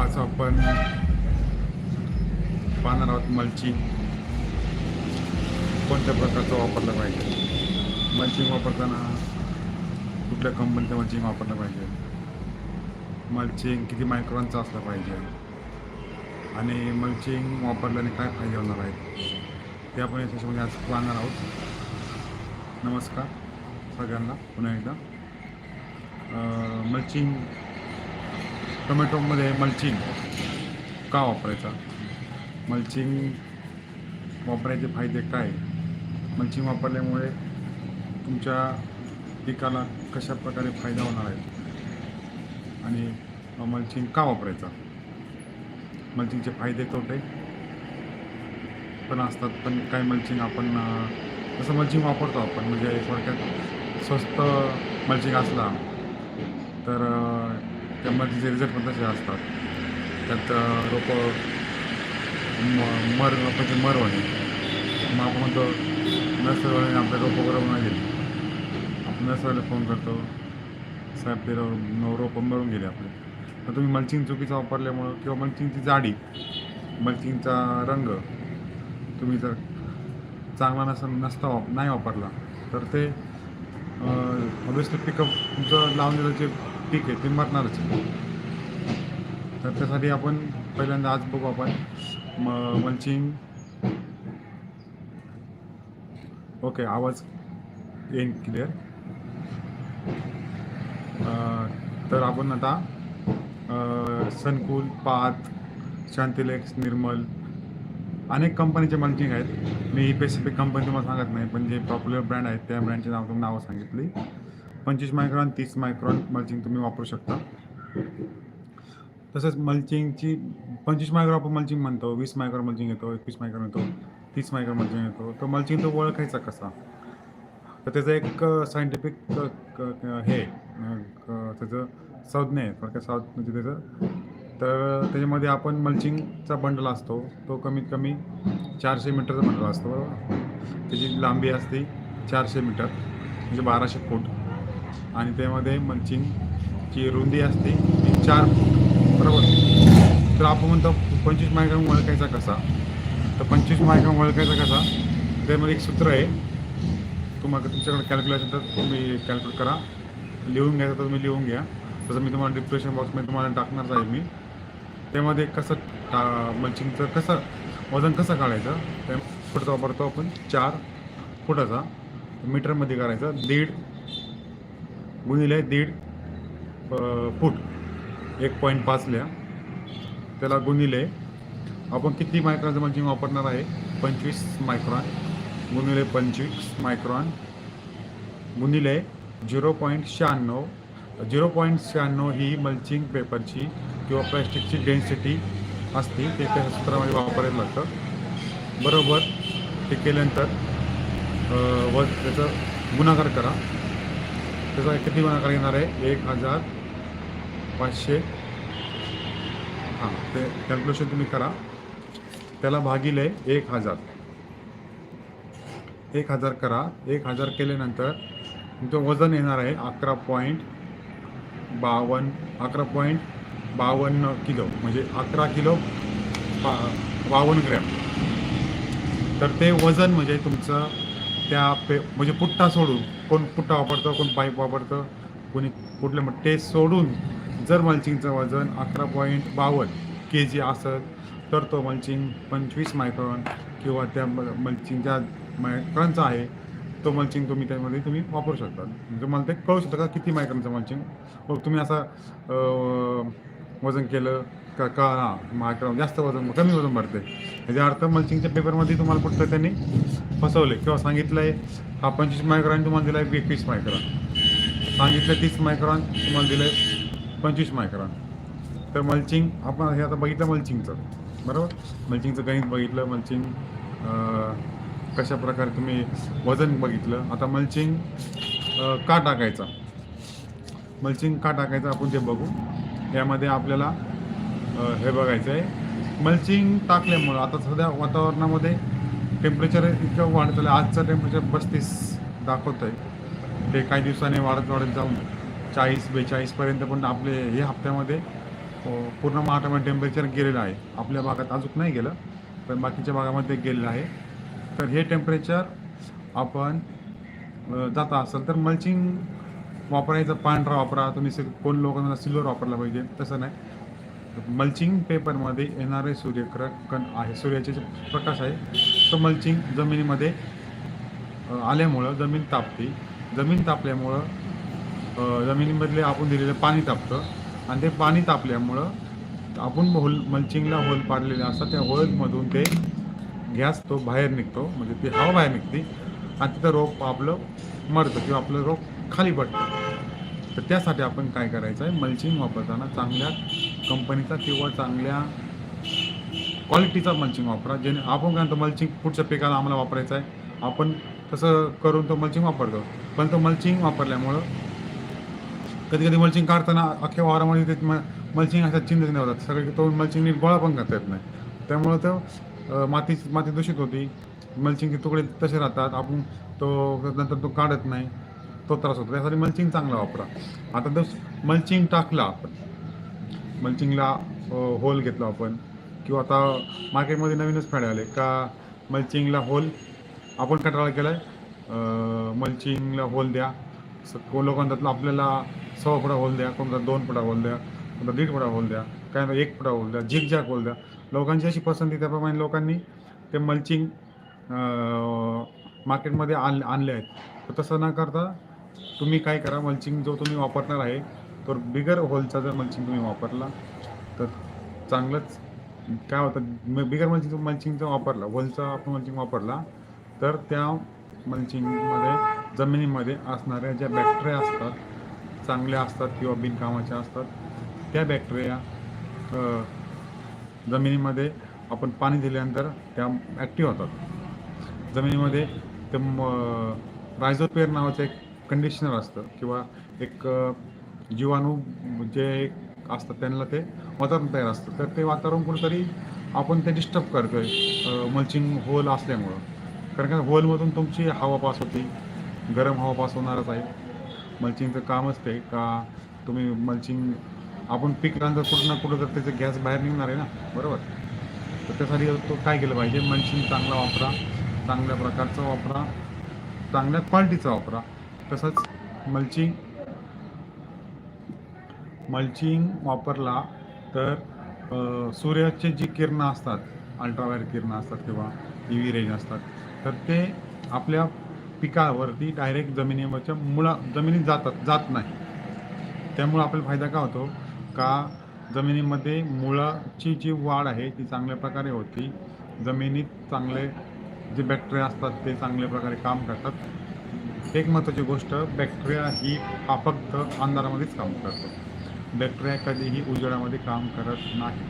आज आपण पाहणार आहोत मल्चिंग कोणत्या प्रकारचं वापरलं पाहिजे? मल्चिंग वापरताना कुठल्या कंपनीचं मल्चिंग वापरलं पाहिजे? मल्चिंग किती मायक्रॉनचं असलं पाहिजे? आणि मल्चिंग वापरल्याने काय फायदे होणार आहेत? ते आपण या सेशनमध्ये आज पाहणार आहोत. नमस्कार सगळ्यांना पुन्हा एकदा. मल्चिंग टोमॅटोमध्ये मल्चिंग का वापरायचा? मल्चिंग वापरायचे फायदे काय? मल्चिंग वापरल्यामुळे तुमच्या पिकाला कशा प्रकारे फायदा होणार आहे? आणि मल्चिंग का वापरायचा? मल्चिंगचे फायदे तोटे पण असतात पण काय मल्चिंग आपण अं, जसं मल्चिंग वापरतो आपण म्हणजे थोडक्यात स्वस्त मल्चिंग असला तर त्यामुळे तिचे रिझल्ट पण तसे असतात. त्यात रोपं म- मर रोपाचे मर होणे. मग आपण म्हणतो नर्सरीवाल्याने आपल्या रोपं बरोबर नाही गेली आपण नर्सरीला फोन करतो. साहेब ते रोपं मरून गेले आपले. मग तुम्ही मल्चिंग चुकीचा वापरल्यामुळं किंवा मल्चिंगची जाडी मल्चिंगचा रंग तुम्ही जर चांगला नस नसता वाप नाही वापरला तर ते ऑब्वियसली पिकअप तुमचं लावलेलं जे ठीक आहे ते मरणारच तर त्यासाठी आपण पहिल्यांदा आज बघू आपण. म मल्चिंग ओके आवाज येईन क्लिअर तर आपण आता अ, सनकूल पात शांतिलेक्स निर्मल अनेक कंपनीचे मल्चिंग आहेत. मी स्पेसिफिक कंपनी तुम्हाला सांगत नाही पण जे पॉप्युलर ब्रँड आहेत त्या ब्रँडचे नाव तुम्ही नावं सांगितली. पंचवीस मायक्रॉन तीस मायक्रॉन मल्चिंग तुम्ही वापरू शकता. तसंच मल्चिंगची पंचवीस मायक्रॉन आपण मल्चिंग म्हणतो वीस मायक्रॉन मल्चिंग येतो एकवीस मायक्रॉन येतो तीस मायक्रॉन मल्चिंग येतो. तर मल्चिंग तो ओळखायचा कसा? तर त्याचं एक सायंटिफिक हे क- त्याचं संज्ञा आहे थोडक्यात साऊथ म्हणजे त्याचं. तर त्याच्यामध्ये आपण मल्चिंगचा बंडल असतो तो कमीत कमी चारशे मीटरचा बंडल असतो बरोबर? त्याची लांबी असते चारशे मीटर म्हणजे बाराशे फूट. आणि त्यामध्ये मंचिंगची रुंदी असते. ती चार फूट. बरोबर? तर आपण म्हणतो पंचवीस मायक्रॉन ओळखायचा कसा? तर पंचवीस मायक्रॉन ओळखायचा कसा? त्यामध्ये एक सूत्र आहे. तुम्हाला तुमच्याकडे कॅल्क्युलेशन तर तुम्ही कॅल्क्युलेट करा. लिहून घ्यायचं तर तुम्ही लिहून घ्या. तसं मी तुम्हाला डिप्रेशन बॉक्समध्ये तुम्हाला टाकणारच आहे मी. त्यामध्ये कसं टा मल्चिंगचं कसं वजन कसं काढायचं? त्या फुटचा वापरतो आपण चार फुटाचा. मीटरमध्ये करायचा दीड गुणिले दीड फूट एक पॉईंट पाच लिहा त्याला गुणिले आपण किती मायक्रॉनचं मल्चिंग वापरणार आहे? पंचवीस मायक्रॉन गुणिले पंचवीस मायक्रॉन गुणिले झिरो पॉईंट शहाण्णव. झिरो पॉईंट शहाण्णव ही मल्चिंग पेपरची किंवा प्लॅस्टिकची डेन्सिटी असते. ते त्या सूत्रामध्ये वापरायला लागतं. बरोबर. ते केल्यानंतर व त्याचं गुणाकार करा. त्याचा किती गुणाकार येणार आहे एक हजार पाचशे हां ते कॅल्क्युलेशन तुम्ही करा. त्याला भागिले एक हजार. एक हजार करा. एक हजार केल्यानंतर तुमचं वजन येणार आहे अकरा पॉईंट बावन्न अकरा पॉईंट बावन्न किलो. म्हणजे अकरा किलो बा बावन्न ग्रॅम. तर ते वजन म्हणजे तुमचं त्या पे म्हणजे पुट्टा सोडून कोण पुट्टा वापरतं कोण पाईप वापरतं कोणी कुठलं मग ते सोडून जर मल्चिंगचं वजन अकरा पॉईंट बावन्न के जी असत तर तो मल्चिंग पंचवीस मायक्रॉन किंवा त्या म- मल्चिंगच्या मायक्रॉनचा आहे तो मल्चिंग तुम्ही त्यामध्ये तुम्ही वापरू शकता. म्हणजे तुम्हाला ते कळू शकता का किती मायक्रॉनचं मल्चिंग मग तुम्ही असं वजन केलं का का मायक्रॉन जास्त वजन कमी वजन भरते. याचा अर्थ मल्चिंगच्या पेपरमध्ये तुम्हाला कुठलं त्यांनी फसवले किंवा सांगितलं आहे हा पंचवीस मायक्रॉन तुम्हाला दिला आहे एकवीस मायक्रॉन सांगितलं तीस मायक्रॉन तुम्हाला दिलं आहे पंचवीस मायक्रॉन तर मल्चिंग आपण हे आता बघितलं मल्चिंगचं बरोबर? मल्चिंगचं गणित बघितलं मल्चिंग कशा प्रकारे तुम्ही वजन बघितलं. आता मल्चिंग का टाकायचा? मल्चिंग का टाकायचं आपण ते बघू. यामध्ये आपल्याला हे बघायचं आहे मल्चिंग टाकल्यामुळं आता सध्या वातावरणामध्ये टेम्परेचर इतकं वाढत आलं आजचं टेम्परेचर पस्तीस दाखवत आहे ते काही दिवसांनी वाढत वाढत जाऊन चाळीस बेचाळीसपर्यंत पण आपले हे हप्त्यामध्ये पूर्ण महाराष्ट्रामध्ये टेम्परेचर गेलेलं आहे. आपल्या भागात अजून नाही गेलं पण बाकीच्या भागामध्ये गेलेलं आहे. तर हे टेम्परेचर आपण जाता असेल तर मल्चिंग वापरायचं पांढरा वापरा. तुम्ही सिल कोण लोकांना सिल्वर वापरला पाहिजे तसं नाही. मल्चिंग पेपरमध्ये येणारे सूर्यकण आहे सूर्याचे जे प्रकाश आहे तो मल्चिंग जमिनीमध्ये आल्यामुळं जमीन तापते. जमीन तापल्यामुळं जमिनीमधले आपण दिलेलं पाणी तापतं आणि ते पाणी तापल्यामुळं आपण होल मल्चिंगला होल पाडलेले असतात. त्या होलमधून ते गॅस तो बाहेर निघतो म्हणजे ती हवा बाहेर निघते आणि तिथं रोप आपलं मरतं किंवा आपलं रोप खाली पडतं. तर त्यासाठी आपण काय करायचं आहे? मल्चिंग वापरताना चांगल्या कंपनीचा किंवा चांगल्या क्वालिटीचा मल्चिंग वापरा. जेणे आपण काय म्हणतो मल्चिंग पुढच्या पिकाला आम्हाला वापरायचं आहे. आपण तसं करून तो मल्चिंग वापरतो. पण तो मल्चिंग वापरल्यामुळं कधी कधी मल्चिंग काढताना अख्ख्या वारामध्ये ते म मल्चिंग अशा चिन्ह नाही होतात सगळे तो मल्चिंग नीट गोळा पण करता येत नाही. त्यामुळं तो माती माती दूषित होती. मल्चिंगचे तुकडे तसे राहतात. आपण तो नंतर तो काढत नाही. तो त्रास होतो. त्यासाठी मल्चिंग चांगला वापरा. आता जर मल्चिंग टाकला आपण मल्चिंगला होल घेतला आपण किंवा आता मार्केटमध्ये नवीनच फळे आले का मल्चिंगला होल आपण कंटाळा केला आहे मल्चिंगला होल द्या. स कोण लोकांना आपल्याला सव्वा फुटा होल द्या कोणता दोन फुटा होल द्या कोणता दीड फुटा होल द्या काय एक फुटा होल द्या झिक झॅक होल द्या. लोकांची अशी पसंती त्याप्रमाणे लोकांनी ते मल्चिंग मार्केटमध्ये आण आणले आहेत. तर तसं न करता तुम्ही काय करा मल्चिंग जो तुम्ही वापरणार आहे तर बिगर होलचा जर मल्चिंग तुम्ही वापरला तर चांगलंच काय होतं बिगर मल्चिंग मल्चिंगचा वापरला होलचा आपण मल्चिंग वापरला तर त्या मल्चिंगमध्ये जमिनीमध्ये असणाऱ्या ज्या बॅक्टेरिया असतात चांगल्या असतात किंवा बिनकामाच्या असतात त्या बॅक्टेरिया जमिनीमध्ये आपण पाणी दिल्यानंतर त्या ॲक्टिव्ह होतात. जमिनीमध्ये ते रायझोपेअर नावाचं एक कंडिशनर असतं किंवा एक जीवाणू जे एक असतात त्यांना ते वातावरण तयार असतं. तर ते वातावरण कुठेतरी आपण ते डिस्टर्ब करतोय मल्चिंग होल असल्यामुळं. कारण का होलमधून तुमची हवा पास होती गरम हवा पास होणारच आहे. मल्चिंगचं कामच ते का तुम्ही मल्चिंग आपण पीक नंतर कुठं ना कुठं तर त्याचं गॅस बाहेर निघणार आहे ना बरोबर? तर त्यासाठी तो काय केलं पाहिजे? मल्चिंग चांगला वापरा चांगल्या प्रकारचा वापरा चांगल्या क्वालिटीचा वापरा. तसंच मल्चिंग मल्चिंग वापरला तर सूर्याचे जी किरणं असतात अल्ट्रावायर किरणं असतात किंवा यू व्ही रेंज असतात तर ते आपल्या पिकावरती डायरेक्ट जमिनीवरच्या मुळा जमिनीत जातात जात नाही. त्यामुळं आपल्याला फायदा का होतो? का जमिनीमध्ये मुळाची जी वाढ आहे ती चांगल्या प्रकारे होती. जमिनीत चांगले जे बॅक्टेरिया असतात ते चांगल्या प्रकारे काम करतात. एक महत्त्वाची गोष्ट बॅक्टेरिया ही हा फक्त अंधारामध्येच काम करतो. बॅक्टेरिया कधीही उजेडामध्ये काम करत नाही.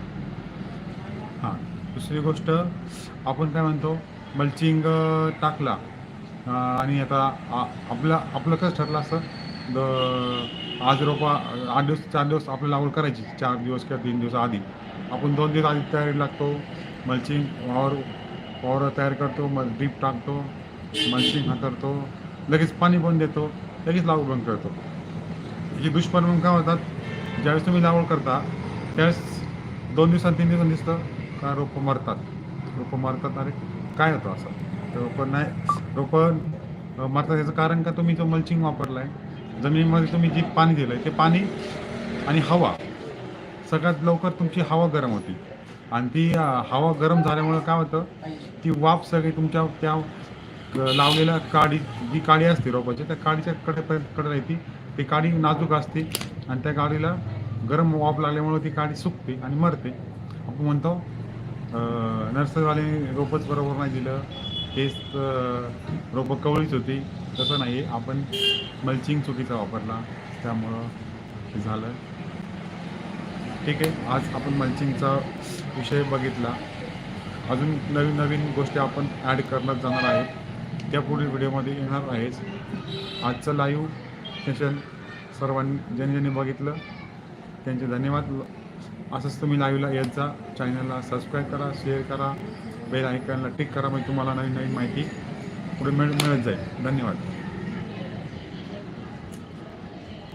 हां दुसरी गोष्ट आपण काय म्हणतो मल्चिंग टाकला आणि आता आ- आपलं आपलं कसं ठरलं असं द आज रोपा आठ दिवस चार दिवस आपल्याला लागवड करायची चार दिवस किंवा तीन दिवस आधी. आपण दोन दिवस आधी तयारी लागतो मल्चिंग वावर वावर तयार करतो मग ड्रीप टाकतो मल्चिंग हा करतो लगेच पाणी पण देतो लगेच लागवड पण करतो. हे दुष्परिणाम काय होतात? ज्यावेळेस तुम्ही लागवड करता त्यावेळेस दोन दिवसांनी तीन दिवसात दिसतं का रोपं मरतात? रोपं मरतात अरे काय होतं असं? रोपं नाही रोपं अं, मरतात याचं कारण का? तुम्ही जो मल्चिंग वापरला आहे जमिनीमध्ये तुम्ही जी पाणी दिलं आहे ते पाणी आणि हवा सगळ्यात लवकर तुमची हवा गरम होती. आणि ती हवा गरम झाल्यामुळं काय होतं? ती वाफ सगळी तुमच्या त्या लावलेल्या काडी जी काडी असते रोपाची त्या काडीच्या कडेपर्यंत कडे राहते ती. काडी नाजूक असते आणि त्या काडीला गरम वाफ लागल्यामुळं ती काडी सुकते आणि मरते. आपण म्हणतो नर्सरीवाले रोपच बरोबर नाही दिलं. तेच रोपं कवळीच होती. तसं नाही आपण मल्चिंग चुकीचा वापरला. त्यामुळं हे झालं. ठीक आहे. आज आपण मल्चिंगचा विषय बघितला. अजून नवीन नवीन गोष्टी आपण ॲड करण्यात जाणार आहेत त्या पुढील व्हिडिओमध्ये येणार आहेच. आजचं लाईव्ह सेशन सर्वांनी ज्यांनी ज्यांनी बघितलं त्यांचे धन्यवाद. असंच तुम्ही लाईव्हला येत जा चॅनलला सबस्क्राईब करा शेअर करा बेल आयकॉनला टिक करा म्हणजे तुम्हाला नवीन नवीन माहिती पुढे मिळ मिळत जाईल. धन्यवाद.